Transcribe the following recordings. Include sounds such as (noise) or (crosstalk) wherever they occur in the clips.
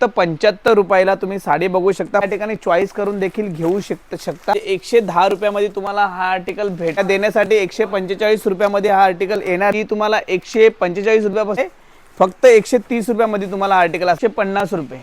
तर पंच्याहत्तर रुपयाला तुम्ही साडी बघू शकता. या ठिकाणी चॉईस करून देखील घेऊ शकता एकशे दहा रुपयामध्ये तुम्हाला हा आर्टिकल भेट देण्यासाठी एकशे पंचेचाळीस रुपयामध्ये हा आर्टिकल येणार. ही तुम्हाला एकशे पंचेचाळीस रुपयापासून फक्त एकशे तीस रुपयामध्ये तुम्हाला आर्टिकल एकशे पन्नास रुपये.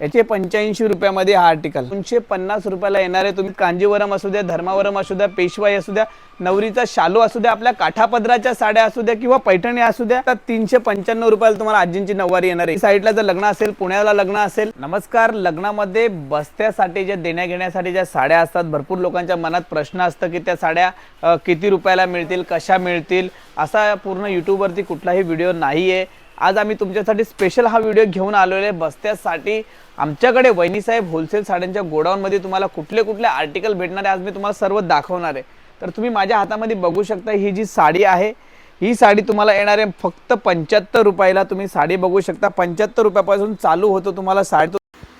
याचे पंच्याऐंशी रुपयामध्ये हा आर्टिकल दोनशे पन्नास रुपयाला येणार आहे तुम्ही. कांजीवरम असू द्या धर्मावरम असू द्या पेशवाई असू द्या नवरीचा शालू असू द्या आपल्या काठापदराच्या साड्या असू द्या किंवा पैठणी असू द्या तर तीनशे पंच्याण्णव रुपयाला तुम्हाला आजींची नऊवारी येणार आहे. साईडला जर लग्न असेल पुण्याला लग्न असेल नमस्कार लग्नामध्ये बसत्यासाठी ज्या देण्या घेण्यासाठी ज्या साड्या असतात भरपूर लोकांच्या मनात प्रश्न असतं की त्या साड्या किती रुपयाला मिळतील कशा मिळतील असा पूर्ण यूट्यूबवरती कुठलाही व्हिडिओ नाही आहे आज आम्ही तुमच्यासाठी स्पेशल हा व्हिडिओ घेऊन आलेलो आहे. बस्त्यासाठी आमच्याकडे वहिनीसाहेब होलसेल साड्यांच्या गोडाऊनमध्ये तुम्हाला कुठले कुठले आर्टिकल भेटणार आहे आज मी तुम्हाला सर्व दाखवणार आहे. तर तुम्ही माझ्या हातामध्ये बघू शकता ही जी साडी आहे ही साडी तुम्हाला येणार आहे फक्त पंच्याहत्तर रुपयाला. तुम्ही साडी बघू शकता पंच्याहत्तर रुपयापासून चालू होतो तुम्हाला साडी.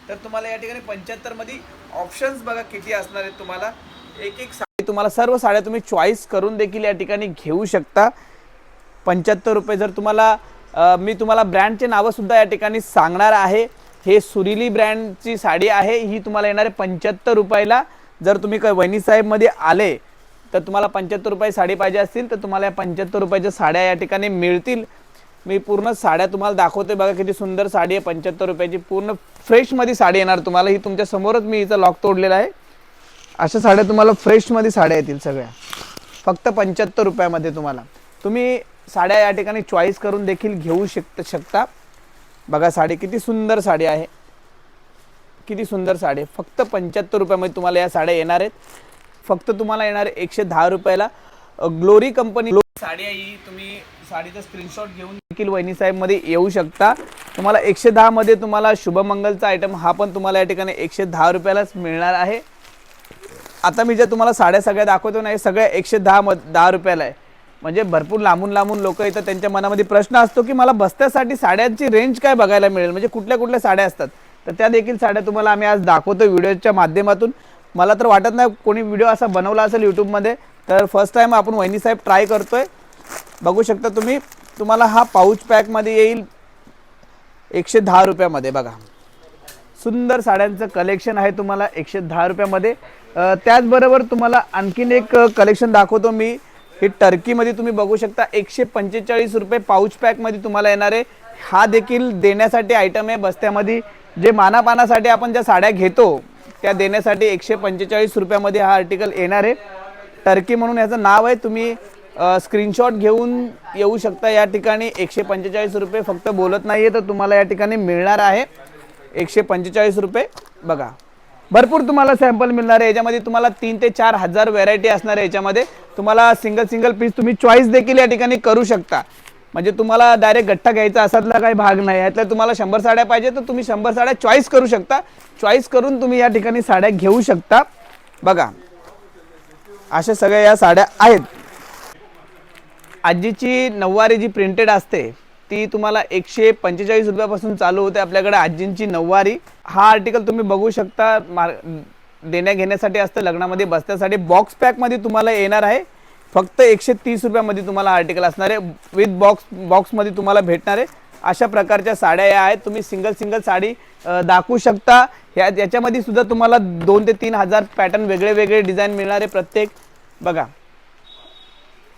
तर तुम्हाला या ठिकाणी पंच्याहत्तरमध्ये ऑप्शन्स बघा किती असणार आहेत तुम्हाला. एक एक साडी तुम्हाला सर्व साड्या तुम्ही चॉईस करून देखील या ठिकाणी घेऊ शकता. पंच्याहत्तर रुपये जर तुम्हाला मी तुम्हाला ब्रँडचे नावंसुद्धा या ठिकाणी सांगणार आहे. हे सुरिली ब्रँडची साडी आहे. ही तुम्हाला येणार आहे पंच्याहत्तर रुपयाला. जर तुम्ही काय वहिनीसाहेबमध्ये आले तर तुम्हाला पंच्याहत्तर रुपये साडी पाहिजे असतील तर तुम्हाला या पंच्याहत्तर रुपयाच्या साड्या या ठिकाणी मिळतील. मी पूर्ण साड्या तुम्हाला दाखवते. बघा किती सुंदर साडी आहे. पंच्याहत्तर रुपयाची पूर्ण फ्रेशमध्ये साडी येणार तुम्हाला. ही तुमच्या समोरच मी हिचा लॉक तोडलेला आहे. अशा साड्या तुम्हाला फ्रेशमध्ये साड्या येतील सगळ्या. फक्त पंच्याहत्तर रुपयामध्ये तुम्हाला. तुम्ही साड्या या ठिकाणी चॉईस करून देखील घेऊ शक शकता. बघा साडी किती सुंदर साडी आहे. किती सुंदर साडी आहे. फक्त पंच्याहत्तर रुपयामध्ये तुम्हाला या साड्या येणार आहेत. फक्त तुम्हाला येणार आहे एकशे दहा रुपयाला. ग्लोरी कंपनी साडी आहे ही. तुम्ही साडीचा स्क्रीनशॉट घेऊन देखील वहिनी साहेबमध्ये येऊ शकता. तुम्हाला एकशे दहामध्ये तुम्हाला शुभमंगलचा आयटम हा पण तुम्हाला या ठिकाणी एकशे दहा रुपयालाच मिळणार आहे. आता मी ज्या तुम्हाला साड्या सगळ्या दाखवतो ना हे सगळ्या एकशे दहा म दहा रुपयाला आहे. म्हणजे भरपूर लांबून लांबून लोक येतात त्यांच्या मनामध्ये प्रश्न असतो की मला बस्त्यासाठी साड्यांची रेंज काय बघायला मिळेल? म्हणजे कुठल्या कुठल्या साड्या असतात? तर त्या देखील साड्या तुम्हाला आम्ही आज दाखवतो व्हिडिओच्या माध्यमातून. मला तर वाटत नाही कोणी व्हिडिओ असा बनवला असेल यूट्यूबमध्ये तर फर्स्ट टाईम आपण वहिनीसाहेब ट्राय करतोय. बघू शकता तुम्ही तुम्हाला हा पाऊच पॅकमध्ये येईल एकशे दहा रुपयामध्ये बघा. सुंदर साड्यांचं कलेक्शन आहे तुम्हाला एकशे दहा रुपयामध्ये. त्याचबरोबर तुम्हाला आणखीन एक कलेक्शन दाखवतो मी. हे टर्कीमध्ये तुम्ही बघू शकता एकशे पंचेचाळीस रुपये पाऊच पॅकमध्ये तुम्हाला येणार आहे. हा देखील देण्यासाठी आयटम आहे बस्त्यामध्ये. जे मानापानासाठी आपण ज्या साड्या घेतो त्या देण्यासाठी एकशे पंचेचाळीस रुपयामध्ये हा आर्टिकल येणार आहे. टर्की म्हणून याचं नाव आहे तुम्ही स्क्रीनशॉट घेऊन येऊ शकता या ठिकाणी. एकशे पंचेचाळीस रुपये फक्त बोलत नाही आहे तर तुम्हाला या ठिकाणी मिळणार आहे. एकशे पंचेचाळीस रुपये बघा. भरपूर तुम्हाला सॅम्पल मिळणार आहे. याच्यामध्ये तुम्हाला तीन ते चार हजार व्हेरायटी असणार आहे याच्यामध्ये. तुम्हाला सिंगल सिंगल पीस तुम्ही चॉईस देखील या ठिकाणी करू शकता. म्हणजे तुम्हाला डायरेक्ट गठ्ठा घ्यायचा असातला काही भाग नाही. यातल्या तुम्हाला शंभर साड्या पाहिजे तर तुम्ही शंभर साड्या चॉईस करू शकता. चॉईस करून तुम्ही या ठिकाणी साड्या घेऊ शकता. बघा. अशा सगळ्या या साड्या आहेत. आजीची नऊवारी जी प्रिंटेड असते ती तुम्हाला एकशे पंचेचाळीस रुपयापासून चालू होते आपल्याकडे आजींची नऊवारी. हा आर्टिकल तुम्ही बघू शकता. मार देण्या घेण्यासाठी असतं लग्नामध्ये बसण्यासाठी. बॉक्स पॅकमध्ये तुम्हाला येणार आहे. फक्त एकशे तीस रुपयामध्ये तुम्हाला आर्टिकल असणार आहे. विथ बॉक्स बॉक्समध्ये तुम्हाला भेटणार आहे. अशा प्रकारच्या साड्या या आहेत. तुम्ही सिंगल सिंगल साडी दाखवू शकता. ह्या याच्यामध्ये सुद्धा तुम्हाला दोन ते तीन हजार पॅटर्न वेगळे वेगळे डिझाईन मिळणार आहे प्रत्येक. बघा.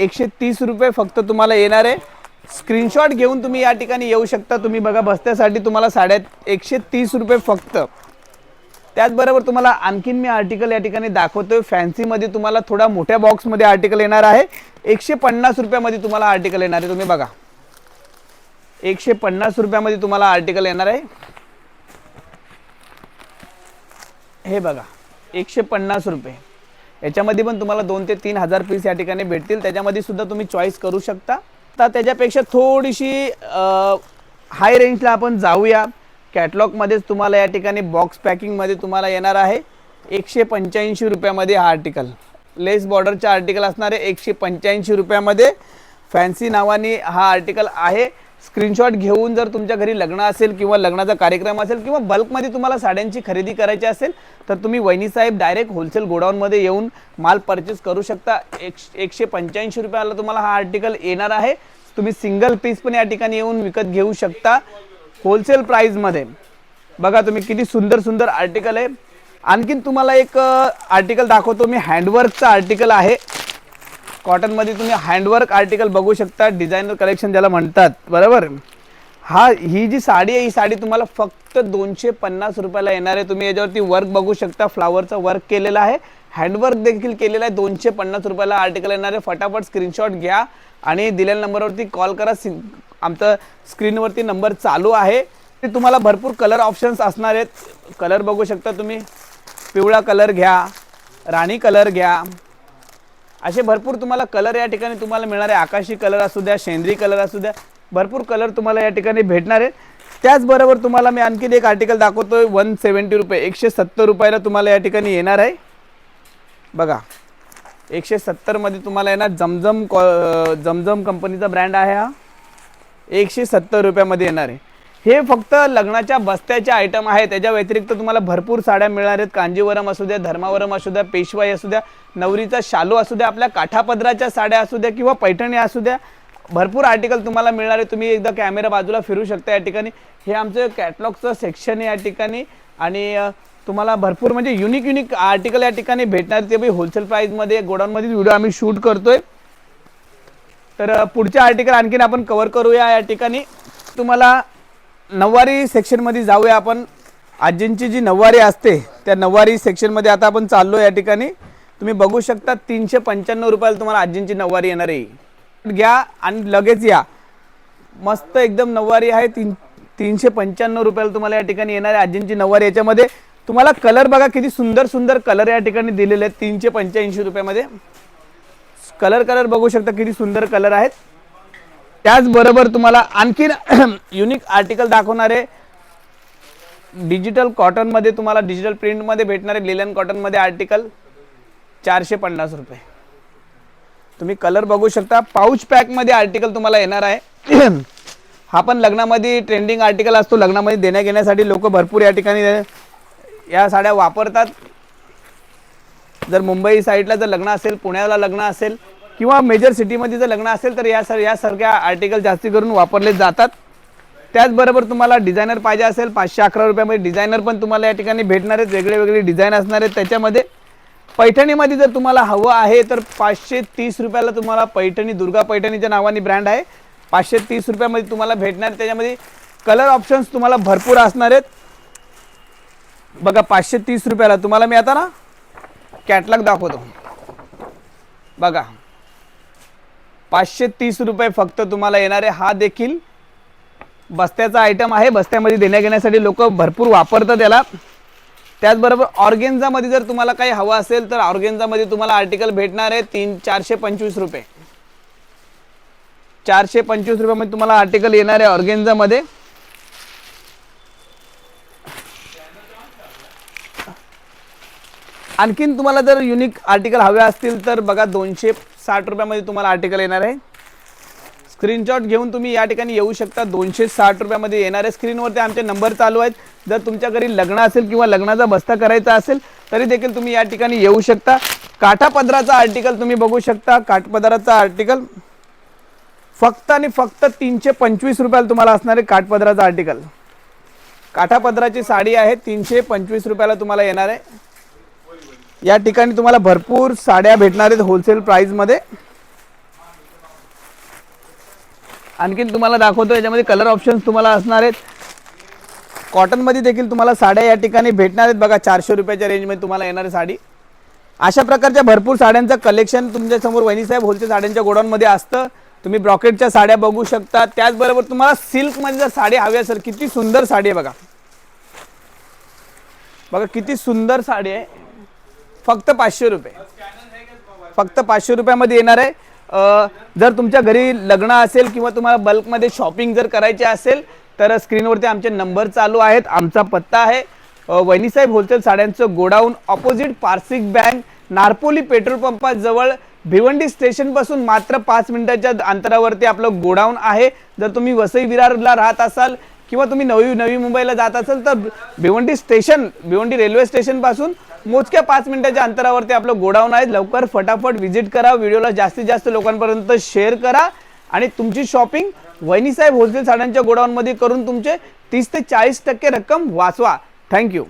एकशे तीस रुपये फक्त तुम्हाला येणार आहे. स्क्रीनशॉट घेऊन तुम्ही या ठिकाणी येऊ शकता. तुम्ही बघा बस्त्यासाठी तुम्हाला साडे एकशे तीस रुपये फक्त. त्याचबरोबर तुम्हाला आणखीन मी आर्टिकल या ठिकाणी दाखवतोय. फॅन्सीमध्ये तुम्हाला थोडा मोठ्या बॉक्समध्ये आर्टिकल येणार आहे. एकशे पन्नास रुपयामध्ये तुम्हाला आर्टिकल येणार आहे. तुम्ही बघा. एकशे पन्नास रुपयामध्ये तुम्हाला आर्टिकल येणार आहे. हे बघा एकशे पन्नास रुपये. याच्यामध्ये पण तुम्हाला दोन ते तीन हजार पीस या ठिकाणी भेटतील. त्याच्यामध्ये सुद्धा तुम्ही चॉईस करू शकता. तर त्याच्यापेक्षा थोडीशी हाय रेंजला आपण जाऊया. कॅटलॉगमध्येच तुम्हाला या ठिकाणी बॉक्स पॅकिंगमध्ये तुम्हाला येणार आहे. एकशे पंच्याऐंशी रुपयामध्ये हा आर्टिकल लेस बॉर्डरचा आर्टिकल असणारे एकशे पंच्याऐंशी रुपयामध्ये. फॅन्सी नावाने हा आर्टिकल आहे. स्क्रीनशॉट घेऊन जर तुमच्या घरी लग्न असेल किंवा लग्नाचा कार्यक्रम असेल किंवा बल्कमध्ये तुम्हाला साड्यांची खरेदी करायची असेल तर तुम्ही वहिनीसाहेब डायरेक्ट होलसेल गोडाऊनमध्ये येऊन माल परचेस करू शकता. एक एकशे पंच्याऐंशी रुपयाला तुम्हाला हा आर्टिकल येणार आहे. तुम्ही सिंगल पीस पण या ठिकाणी येऊन विकत घेऊ शकता. होलसेल प्राईजमध्ये बघा तुम्ही किती सुंदर सुंदर आर्टिकल आहे. आणखीन तुम्हाला एक आर्टिकल दाखवतो मी. हँडवर्कचं आर्टिकल आहे. कॉटनमध्ये तुम्ही हँडवर्क आर्टिकल बघू शकता डिझायनर कलेक्शन ज्याला म्हणतात बरोबर? हा ही जी साडी आहे ही साडी तुम्हाला फक्त दोनशे पन्नास रुपयाला येणार आहे. तुम्ही याच्यावरती वर्क बघू शकता फ्लावरचा वर्क केलेला आहे. हँडवर्क देखील केलेला आहे दोनशे पन्नास रुपयाला आर्टिकल येणार आहे. फटाफट स्क्रीनशॉट घ्या आणि दिलेल्या नंबरवरती कॉल करा. सि आमचं स्क्रीनवरती नंबर चालू आहे. ते तुम्हाला भरपूर कलर ऑप्शन्स असणार आहेत. कलर बघू शकता तुम्ही. पिवळा कलर घ्या राणी कलर घ्या. असे भरपूर तुम्हाला कलर या ठिकाणी तुम्हाला मिळणार आहे आकाशी कलर असू द्या शेंद्री कलर असू द्या भरपूर कलर तुम्हाला या ठिकाणी भेटणार आहे त्याचबरोबर तुम्हाला मी आणखीन एक आर्टिकल दाखवतो वन सेवन्टी रुपये एकशे सत्तर रुपयाला तुम्हाला या ठिकाणी येणार आहे. बघा एकशे सत्तरमध्ये तुम्हाला येणार जमजम कॉ जमजम कंपनीचा ब्रँड आहे हा. एकशे सत्तर रुपयामध्ये येणार आहे. हे फक्त लग्नाच्या बस्त्याचे आयटम आहे त्याच्या व्यतिरिक्त तुम्हाला भरपूर साड्या मिळणार आहेत. कांजीवरम असू द्या धर्मावरम असू द्या पेशवाई असू द्या नवरीचा शालू असू द्या आपल्या काठापदराच्या साड्या असू द्या किंवा पैठणी असू द्या. भरपूर आर्टिकल तुम्हाला मिळणार आहे तुम्ही एकदा कॅमेरा बाजूला फिरू शकता या ठिकाणी. हे आमचं कॅटलॉगचं सेक्शन आहे या ठिकाणी. आणि तुम्हाला भरपूर म्हणजे युनिक युनिक आर्टिकल या ठिकाणी भेटणार ते बी होलसेल प्राईजमध्ये गोडाऊनमध्ये व्हिडिओ आम्ही शूट करतोय. तर पुढच्या पुढचे आर्टिकल आणखीन आपण कव्हर करूया या ठिकाणी. तुम्हाला नऊवारी सेक्शनमध्ये जाऊया आपण. आजींची जी नऊवारी असते त्या नऊवारी सेक्शनमध्ये आता आपण चाललो या ठिकाणी. तुम्ही बघू शकता तीनशे पंच्याण्णव रुपयाला तुम्हाला आजींची नऊवारी येणार आहे. घ्या आणि लगेच या. मस्त एकदम नऊवारी आहे तीन तीनशे पंच्याण्णव रुपयाला तुम्हाला या ठिकाणी येणार आहे आजींची नऊवारी. याच्यामध्ये तुम्हाला कलर बघा किती सुंदर सुंदर कलर या ठिकाणी दिलेले आहेत तीनशे पंच्याऐंशी रुपयामध्ये. कलर कलर बघू शकता किती सुंदर कलर आहेत. त्याचबरोबर तुम्हाला आणखीन (clears throat) युनिक आर्टिकल दाखवणारे डिजिटल कॉटनमध्ये तुम्हाला डिजिटल प्रिंटमध्ये भेटणारे लिलन कॉटनमध्ये आर्टिकल चारशे पन्नास रुपये. तुम्ही कलर बघू शकता. पाऊच पॅकमध्ये आर्टिकल तुम्हाला येणार आहे. (clears throat) हा पण लग्नामध्ये ट्रेंडिंग आर्टिकल असतो. लग्नामध्ये देण्या घेण्यासाठी लोक भरपूर या ठिकाणी या साड्या वापरतात. जर मुंबई साईडला जर लग्न असेल पुण्याला लग्न असेल किंवा मेजर सिटीमध्ये जर लग्न असेल तर या सर यासारख्या आर्टिकल जास्ती करून वापरले जातात. त्याचबरोबर तुम्हाला डिझायनर पाहिजे असेल पाचशे अकरा रुपयामध्ये डिझायनर पण तुम्हाला या ठिकाणी भेटणार आहेत. वेगळे वेगळे डिझाईन असणार आहेत. त्याच्यामध्ये पैठणीमध्ये जर तुम्हाला हवं आहे तर पाचशे तीस रुपयाला तुम्हाला पैठणी दुर्गा पैठणीच्या नावाने ब्रँड आहे. पाचशे तीस रुपयामध्ये तुम्हाला भेटणार त्याच्यामध्ये कलर ऑप्शन्स तुम्हाला भरपूर असणार आहेत. बघा पाचशे तीस रुपयाला तुम्हाला मी आता ना कॅटलॉग दाखवतो. बघा. पाचशे तीस रुपये फक्त तुम्हाला येणारे हा देखील बस्त्याचा आयटम आहे. बस्त्यामध्ये देण्या घेण्यासाठी लोक भरपूर वापरतात त्याला. त्याचबरोबर ऑर्गेन्झामध्ये जर तुम्हाला काही हवं असेल तर ऑर्गेन्झामध्ये तुम्हाला आर्टिकल भेटणार आहे. तीन चारशे पंचवीस रुपये. चारशे पंचवीस रुपयामध्ये तुम्हाला आर्टिकल येणार आहे ऑर्गेन्झामध्ये. आणखीन तुम्हाला जर युनिक आर्टिकल हवे असतील तर बघा दोनशे साठ रुपयामध्ये तुम्हाला आर्टिकल येणार आहे. स्क्रीनशॉट घेऊन तुम्ही या ठिकाणी येऊ शकता. दोनशे साठ रुपयामध्ये येणारे स्क्रीनवरती आमचे नंबर चालू आहेत. जर तुमच्या घरी लग्न असेल किंवा लग्नाचा बस्ता करायचा असेल तरी देखील तुम्ही या ठिकाणी येऊ शकता. काठापदराचा आर्टिकल तुम्ही बघू शकता. काठपदराचा आर्टिकल फक्त आणि फक्त तीनशे पंचवीस रुपयाला तुम्हाला असणार आहे काठपदराचा आर्टिकल काठापदराची साडी आहे तीनशे पंचवीस रुपयाला तुम्हाला येणार आहे. या ठिकाणी तुम्हाला भरपूर साड्या भेटणार आहेत होलसेल प्राईजमध्ये आणखीन तुम्हाला दाखवतो याच्यामध्ये कलर ऑप्शन्स तुम्हाला असणार आहेत. कॉटनमध्ये देखील तुम्हाला साड्या या ठिकाणी भेटणार आहेत. बघा चारशे रुपयाच्या रेंजमध्ये तुम्हाला येणार आहे साडी. अशा प्रकारच्या भरपूर साड्यांचं कलेक्शन तुमच्यासमोर वहिनीसाहेब होलसेल साड्यांच्या गोडाऊनमध्ये असतं. तुम्ही ब्रॉकेटच्या साड्या बघू शकता. त्याचबरोबर तुम्हाला सिल्कमध्ये जर साडी हवी असेल किती सुंदर साडी आहे बघा. बघा किती सुंदर साडी आहे. फक्त पाचशे रुपये. फक्त पाचशे रुपयामध्ये येणार आहे. जर तुमच्या घरी लग्न असेल किंवा तुम्हाला बल्कमध्ये शॉपिंग जर करायची असेल तर स्क्रीनवरती आमचे नंबर चालू आहेत. आमचा पत्ता आहे. वैनीसाहेब होलसेल साड्यांचं godown opposite Parsik bank Narpoli petrol पंपाजवळ Bhiwandi स्टेशनपासून मात्र पाच मिनिटाच्या अंतरावरती आपलं गोडाऊन आहे. जर तुम्ही वसई विरारला राहत असाल किंवा तुम्ही नवी नवी मुंबईला जात असाल तर भिवंडी स्टेशन भिवंडी रेल्वे स्टेशनपासून मोजक्या पाच मिनिटाच्या अंतरावरती आपलं गोडाऊन आहे. लवकर फटाफट व्हिजिट करा. व्हिडिओला जास्तीत जास्त लोकांपर्यंत शेअर करा. आणि तुमची शॉपिंग वहिनीसाहेब होलसेल साड्यांच्या गोडाऊनमध्ये करून तुमचे तीस ते चाळीस टक्के रक्कम वाचवा. थँक्यू